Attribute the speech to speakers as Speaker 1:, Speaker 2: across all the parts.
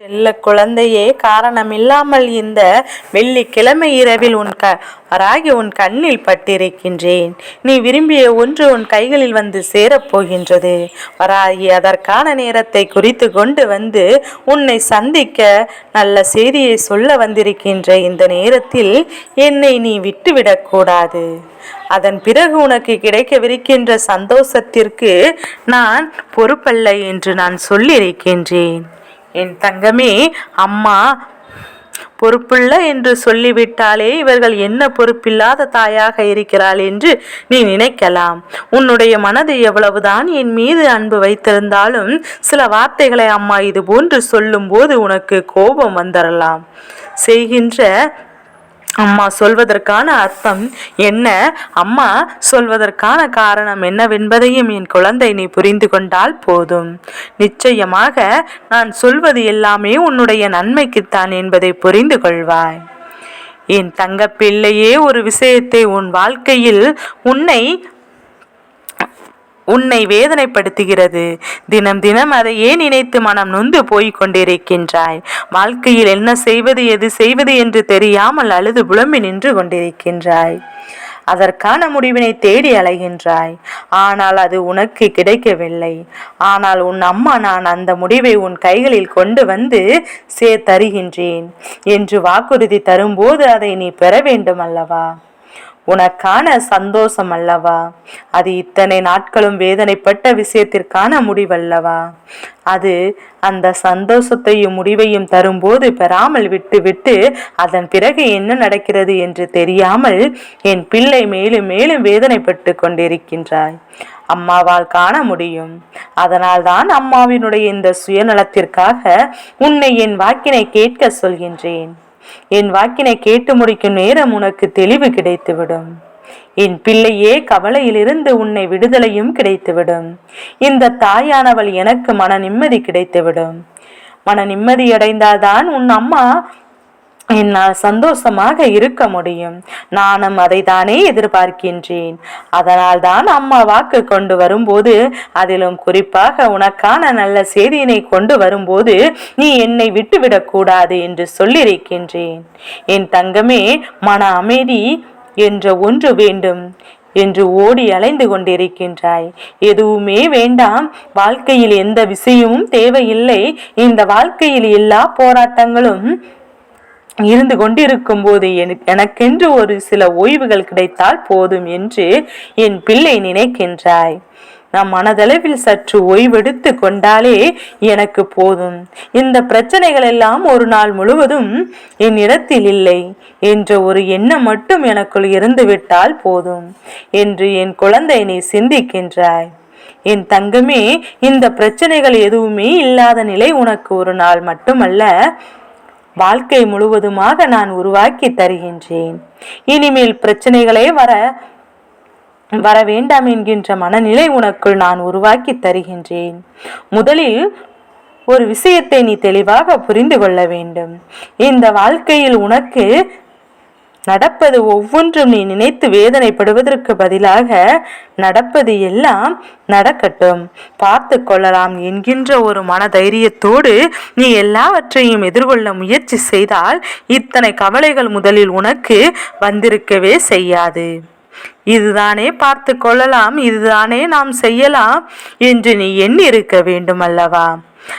Speaker 1: செல்ல குழந்தையே காரணமில்லாமல் இந்த வெள்ளிக்கிழமை இரவில் உன் க வராகி உன் கண்ணில் பட்டிருக்கின்றேன். நீ விரும்பிய ஒன்று உன் கைகளில் வந்து சேரப்போகின்றது. வராகி அதற்கான நேரத்தை குறித்து கொண்டு வந்து உன்னை சந்திக்க நல்ல செய்தியை சொல்ல வந்திருக்கின்ற இந்த நேரத்தில் என்னை நீ விட்டுவிடக்கூடாது அதன் பிறகு உனக்கு கிடைக்கவிருக்கின்ற சந்தோஷத்திற்கு நான் பொறுப்பல்ல என்று நான் சொல்லியிருக்கின்றேன். என் தங்கமே அம்மா பொறுப்புள்ள என்று சொல்லிவிட்டாலே இவர்கள் என்ன பொறுப்பில்லாத தாயாக இருக்கிறாள் என்று நீ நினைக்கலாம். உன்னுடைய மனது எவ்வளவுதான் என் மீது அன்பு வைத்திருந்தாலும் சில வார்த்தைகளை அம்மா இது போன்று சொல்லும்போது உனக்கு கோபம் வந்துடலாம் செய்கின்ற அம்மா சொல்வதற்கான அர்த்தம் என்ன? அம்மா சொல்வதற்கான காரணம் என்னவென்பதையும் என் குழந்தை நீ புரிந்து கொண்டால் போதும். நிச்சயமாக நான் சொல்வது எல்லாமே உன்னுடைய நன்மைக்குத்தான் என்பதை புரிந்து கொள்வாய். என் தங்கப்பிள்ளையே ஒரு விஷயத்தை உன் வாழ்க்கையில் உன்னை உன்னை வேதனைப்படுத்துகிறது. தினம் தினம் அதை ஏன் நினைத்து மனம் நொந்து போய்க் கொண்டிருக்கின்றாய்? வாழ்க்கையில் என்ன செய்வது எது செய்வது என்று தெரியாமல் அழுது புலம்பி நின்று கொண்டிருக்கின்றாய். அதற்கான முடிவினை தேடி அலைகின்றாய். ஆனால் அது உனக்கு கிடைக்கவில்லை. ஆனால் உன் அம்மா நான் அந்த முடிவை உன் கைகளில் கொண்டு வந்து சே தருகின்றேன் என்று வாக்குறுதி தரும்போது அதை நீ பெற வேண்டும் அல்லவா? உனக்கான சந்தோஷம் அல்லவா? அது இத்தனை நாட்களும் வேதனைப்பட்ட விஷயத்திற்கான முடிவல்லவா? அது அந்த சந்தோஷத்தையும் முடிவையும் தரும்போது பெறாமல் விட்டுவிட்டு அதன் பிறகு என்ன நடக்கிறது என்று தெரியாமல் என் பிள்ளை மேலும் மேலும் வேதனைப்பட்டு கொண்டிருக்கின்றாய். அம்மாவால் காண முடியும். அதனால்தான் அம்மாவினுடைய இந்த சுயநலத்திற்காக உன்னை என் வாக்கினை கேட்க சொல்கின்றேன். என் வாக்கினை கேட்டு முடிக்கும் நேரம் உனக்கு தெளிவு கிடைத்துவிடும். என் பிள்ளையே கவலையிலிருந்து உன்னை விடுதலையும் கிடைத்துவிடும். இந்த தாயானவள் எனக்கு மன நிம்மதி கிடைத்துவிடும். மன நிம்மதி அடைந்தால்தான் உன் அம்மா என்னால் சந்தோஷமாக இருக்க முடியும். நானும் அதை தானே எதிர்பார்க்கின்றேன். அதனால் தான் அம்மா வாக்கு கொண்டு வரும்போது அதிலும் குறிப்பாக உனக்கான நல்ல செய்தியினை கொண்டு வரும்போது நீ என்னை விட்டுவிடக்கூடாது என்று சொல்லியிருக்கின்றேன். என் தங்கமே மன அமைதி என்ற ஒன்று வேண்டும் என்று ஓடி அலைந்து கொண்டிருக்கின்றாய். எதுவுமே வேண்டாம். வாழ்க்கையில் எந்த விஷயமும் தேவையில்லை. இந்த வாழ்க்கையில் எல்லா போராட்டங்களும் இருந்து கொண்டிருக்கும் போது எனக்கென்று ஒரு சில ஓய்வுகள் கிடைத்தால் போதும் என்று என் பிள்ளை நினைக்கின்றாய். நம் மனதளவில் சற்று ஓய்வெடுத்து கொண்டாலே எனக்கு போதும். இந்த பிரச்சனைகள் எல்லாம் ஒரு நாள் முழுவதும் என் இடத்தில் இல்லை என்ற ஒரு எண்ணம் மட்டும் எனக்குள் இருந்துவிட்டால் போதும் என்று என் குழந்தை நீ சிந்திக்கின்றாய். என் தங்கமே இந்த பிரச்சனைகள் எதுவுமே இல்லாத நிலை உனக்கு ஒரு நாள் மட்டுமல்ல. வாழ்க்கை முழுவதுமாக நான் உருவாக்கி தருகின்றேன். இனிமேல் பிரச்சனைகளே வர வர வேண்டாம் என்கின்ற மனநிலை உனக்குள் நான் உருவாக்கி தருகின்றேன். முதலில் ஒரு விஷயத்தை நீ தெளிவாக புரிந்து கொள்ள வேண்டும். இந்த வாழ்க்கையில் உனக்கு நடப்பது ஒவ்வொன்றும் நீ நினைத்து வேதனைப்படுவதற்கு பதிலாக நடப்பது எல்லாம் நடக்கட்டும். பார்த்து கொள்ளலாம் என்கின்ற ஒரு மன தைரியத்தோடு நீ எல்லாவற்றையும் எதிர்கொள்ள முயற்சி செய்தால் இத்தனை கவலைகள் முதலில் உனக்கு வந்திருக்கவே செய்யாது. இதுதானே பார்த்து கொள்ளலாம் இதுதானே நாம் செய்யலாம் என்று நீ எண்ணி இருக்க வேண்டும் அல்லவா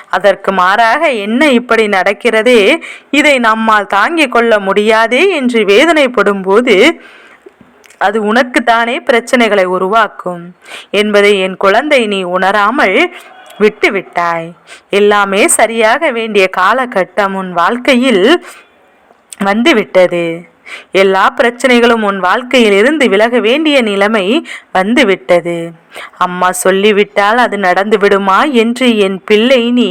Speaker 1: அதற்கு மாறாக என்ன இப்படி நடக்கிறதே? இதை நம்மால் தாங்கிக் கொள்ள முடியாதே என்று வேதனைப்படும் போது அது உனக்குத்தானே பிரச்சனைகளை உருவாக்கும் என்பதை என் குழந்தை நீ உணராமல் விட்டு விட்டாய் எல்லாமே சரியாக வேண்டிய காலகட்டம் உன் வாழ்க்கையில் வந்துவிட்டது. எல்லா பிரச்சனைகளும் உன் வாழ்க்கையில் இருந்து விலக வேண்டிய நிலைமை வந்துவிட்டது. அம்மா சொல்லிவிட்டால் அது நடந்து விடுமா என்று என் பிள்ளை நீ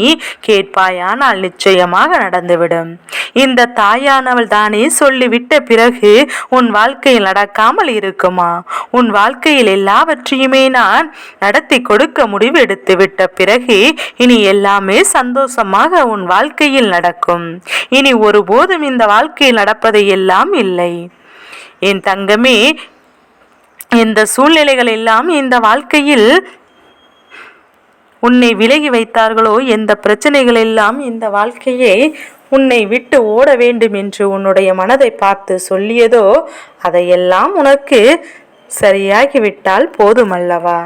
Speaker 1: கேட்பாயானால் நிச்சயமாக நடந்துவிடும். இந்த தாயானவள் தானே சொல்லிவிட்ட பிறகு உன் வாழ்க்கையில் நடக்காமல் இருக்குமா? உன் வாழ்க்கையில் எல்லாவற்றையுமே நான் நடத்தி கொடுக்க முடிவு எடுத்து விட்ட பிறகு இனி எல்லாமே சந்தோஷமாக உன் வாழ்க்கையில் நடக்கும். இனி ஒருபோதும் இந்த வாழ்க்கையில் நடப்பதை எல்லாம் இல்லை. என் தங்கமே இந்த சூழ்நிலைகள் எல்லாம் இந்த வாழ்க்கையில் உன்னை விலகி வைத்தார்களோ எந்த பிரச்சனைகள் எல்லாம் இந்த வாழ்க்கையை உன்னை விட்டு ஓட வேண்டும் என்று உன்னுடைய மனதை பார்த்து சொல்லியதோ அதையெல்லாம் உனக்கு சரியாகிவிட்டால் போதுமல்லவா?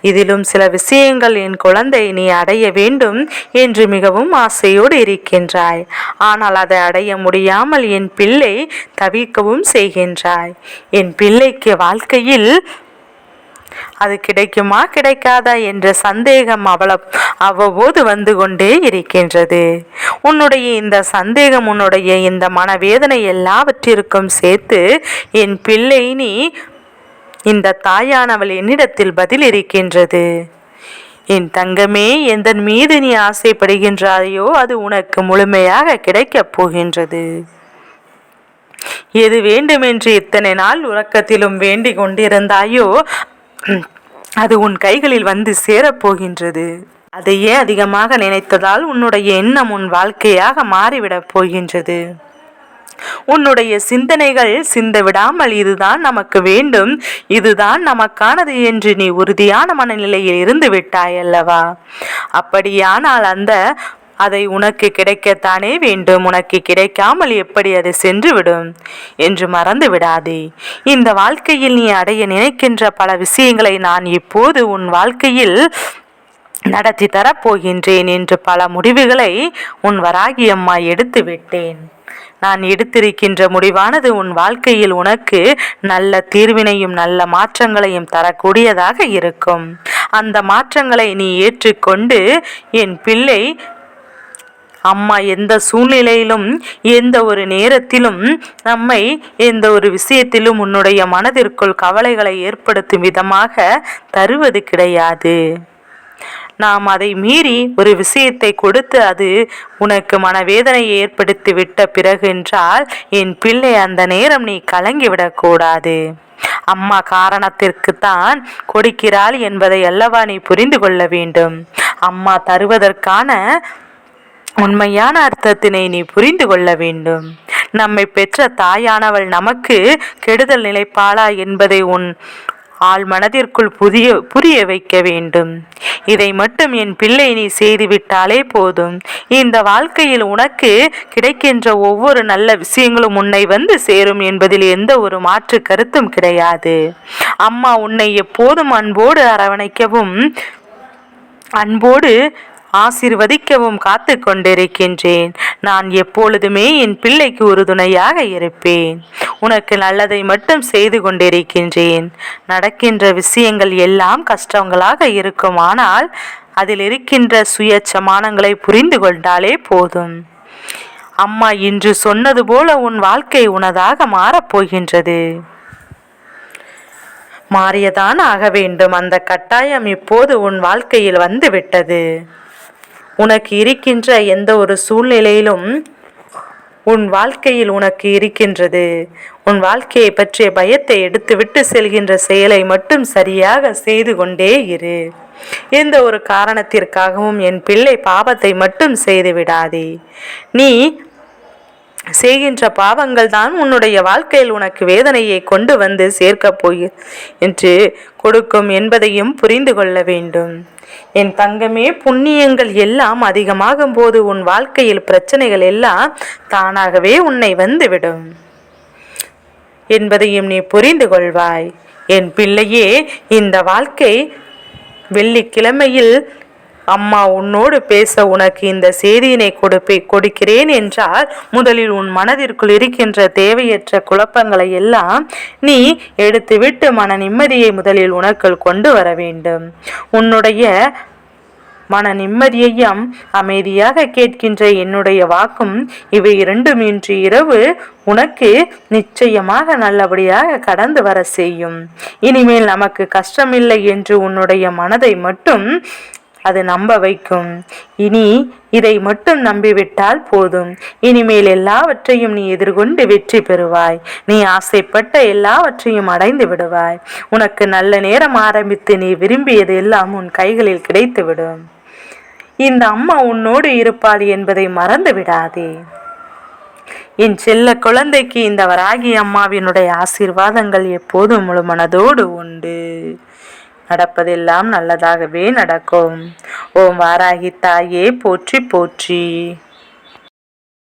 Speaker 1: இதிலும் சில விஷயங்கள் என் குழந்தை நீ அடைய வேண்டும் என்று மிகவும் ஆசையோடு இருக்கின்றாய். ஆனால் அதை அடைய முடியாமல் என் பிள்ளை தவிக்கவும் செய்கின்றாய். என் பிள்ளைக்கு வாழ்க்கையில் அது கிடைக்குமா கிடைக்காதா என்ற சந்தேகம் அவள அவ்வப்போது வந்து கொண்டே இருக்கின்றது. உன்னுடைய இந்த சந்தேகம் உன்னுடைய இந்த மனவேதனை எல்லாவற்றிற்கும் சேர்த்து என் பிள்ளை நீ இந்த தாயானவள் என்னிடத்தில் பதில் இருக்கின்றது என் தங்கமே எந்த மீது நீ ஆசைப்படுகின்றாயோ அது உனக்கு முழுமையாக கிடைக்கப் போகின்றது. எது வேண்டுமென்று இத்தனை நாள் உறக்கத்திலும் வேண்டிக் கொண்டிருந்தாயோ அது உன் கைகளில் வந்து சேரப்போகின்றது அதையே அதிகமாக நினைத்ததால் உன்னுடைய எண்ணம் உன் வாழ்க்கையாக மாறிவிடப் போகின்றது. உன்னுடைய சிந்தனைகள் சிந்தவிடாமல் இதுதான் நமக்கு வேண்டும். இதுதான் நமக்கானது என்று நீ உறுதியான மனநிலையில் இருந்து விட்டாய் அல்லவா? அப்படியானால் அந்த அதை உனக்கு கிடைக்கத்தானே வேண்டும். உனக்கு கிடைக்காமல் எப்படி அது சென்றுவிடும்? என்று மறந்து விடாதே. இந்த வாழ்க்கையில் நீ அடைய நினைக்கின்ற பல விஷயங்களை நான் இப்போது உன் வாழ்க்கையில் நடத்தி தரப்போகின்றேன் என்று பல முடிவுகளை உன் வராகி அம்மா எடுத்து விட்டேன். நான் எடுத்திருக்கின்ற முடிவானது உன் வாழ்க்கையில் உனக்கு நல்ல தீர்வினையும் நல்ல மாற்றங்களையும் தரக்கூடியதாக இருக்கும். அந்த மாற்றங்களை நீ ஏற்றுக்கொண்டு என் பிள்ளை அம்மா எந்த சூழ்நிலையிலும் எந்த ஒரு நேரத்திலும் நம்மை எந்த ஒரு விஷயத்திலும் உன்னுடைய மனதிற்குள் கவலைகளை ஏற்படுத்தும் விதமாக தருவது கிடையாது. நாம் அதை மீறி ஒரு விஷயத்தை கொடுத்து அது உனக்கு மனவேதனையை ஏற்படுத்தி விட்ட பிறகு என்றால் என் பிள்ளை அந்த நேரம் நீ கலங்கிவிடக்கூடாது அம்மா காரணத்திற்கு தான் கொடுக்கிறாள் என்பதை அல்லவா நீ புரிந்து கொள்ள வேண்டும். அம்மா தருவதற்கான உண்மையான அர்த்தத்தினை நீ புரிந்து கொள்ள வேண்டும். நம்மை பெற்ற தாயானவள் நமக்கு கெடுதல் நிலைப்பாளா என்பதை உன் ஆள் மனதிற்குள் புதிய புரிய வைக்க வேண்டும். இதை மட்டும் என் பிள்ளை நீ செய்துவிட்டாலே போதும். இந்த வாழ்க்கையில் உனக்கு கிடைக்கின்ற ஒவ்வொரு நல்ல விஷயங்களும் உன்னை வந்து சேரும் என்பதில் எந்த ஒரு மாற்று கருத்தும் கிடையாது. அம்மா உன்னை எப்போதும் அன்போடு அரவணைக்கவும் அன்போடு ஆசிர்வதிக்கவும் காத்து கொண்டிருக்கின்றேன் நான் எப்பொழுதுமே என் பிள்ளைக்கு உறுதுணையாக இருப்பேன். உனக்கு நல்லதை மட்டும் செய்து கொண்டிருக்கின்றேன். நடக்கின்ற விஷயங்கள் எல்லாம் கஷ்டங்களாக இருக்கும் ஆனால் அதில் இருக்கின்ற சுயச்சமானங்களை புரிந்து கொண்டாலே போதும். அம்மா இன்று சொன்னது போல உன் வாழ்க்கை உனதாக மாறப்போகின்றது மாறியதான் ஆக வேண்டும். அந்த கட்டாயம் இப்போது உன் வாழ்க்கையில் வந்துவிட்டது. உனக்கு இருக்கின்ற எந்த ஒரு சூழ்நிலையிலும் உன் வாழ்க்கையில் உனக்கு இருக்கின்றது. உன் வாழ்க்கையை பற்றிய பயத்தை எடுத்துவிட்டு செல்கின்ற செயலை மட்டும் சரியாக செய்து கொண்டே இரு. எந்த ஒரு காரணத்திற்காகவும் என் பிள்ளை பாவத்தை மட்டும் செய்து விடாதே. நீ செய்கின்ற பாவங்கள் தான் உன்னுடைய வாழ்க்கையில் உனக்கு வேதனையை கொண்டு வந்து சேர்க்கப் போய் என்று கொடுக்கும் என்பதையும் புரிந்து கொள்ள வேண்டும். என் தங்கமே புண்ணியங்கள் எல்லாம் அதிகமாகும் போது உன் வாழ்க்கையில் பிரச்சனைகள் எல்லாம் தானாகவே உன்னை வந்துவிடும். என்பதையும் நீ புரிந்து கொள்வாய். என் பிள்ளையே இந்த வாழ்க்கை வெள்ளிக்கிழமையில் அம்மா உன்னோடு பேச உனக்கு இந்த செய்தியினை கொடுப்பே கொடுக்கிறேன் என்றால் முதலில் உன் மனதிற்குள் இருக்கின்ற தேவையற்ற குழப்பங்களை எல்லாம் நீ எடுத்துவிட்டு மன நிம்மதியை முதலில் உனக்குள் கொண்டு வர வேண்டும். உன்னுடைய மன நிம்மதியையும் அமைதியாக கேட்கின்ற என்னுடைய வாக்கும் இவை இரண்டும் இன்று இரவு உனக்கு நிச்சயமாக நல்லபடியாக கடந்து வர செய்யும். இனிமேல் நமக்கு கஷ்டமில்லை என்று உன்னுடைய மனதை மட்டும் அது நம்ப வைக்கும். இனி இதை மட்டும் நம்பிவிட்டால் போதும். இனிமேல் எல்லாவற்றையும் நீ எதிர்கொண்டு வெற்றி பெறுவாய். நீ ஆசைப்பட்ட எல்லாவற்றையும் அடைந்து விடுவாய். உனக்கு நல்ல நேரம் ஆரம்பித்து நீ விரும்பியது எல்லாம் உன் கைகளில் கிடைத்துவிடும். இந்த அம்மா உன்னோடு இருப்பாள் என்பதை மறந்து விடாதே. என் செல்ல குழந்தைக்கு இந்த வராகி அம்மாவினுடைய ஆசீர்வாதங்கள் எப்போதும் முழு மனதோடு உண்டு. நடப்பதெல்லாம் நல்லதாகவே நடக்கும். ஓம் வாராகி தாயே போற்றி போற்றி.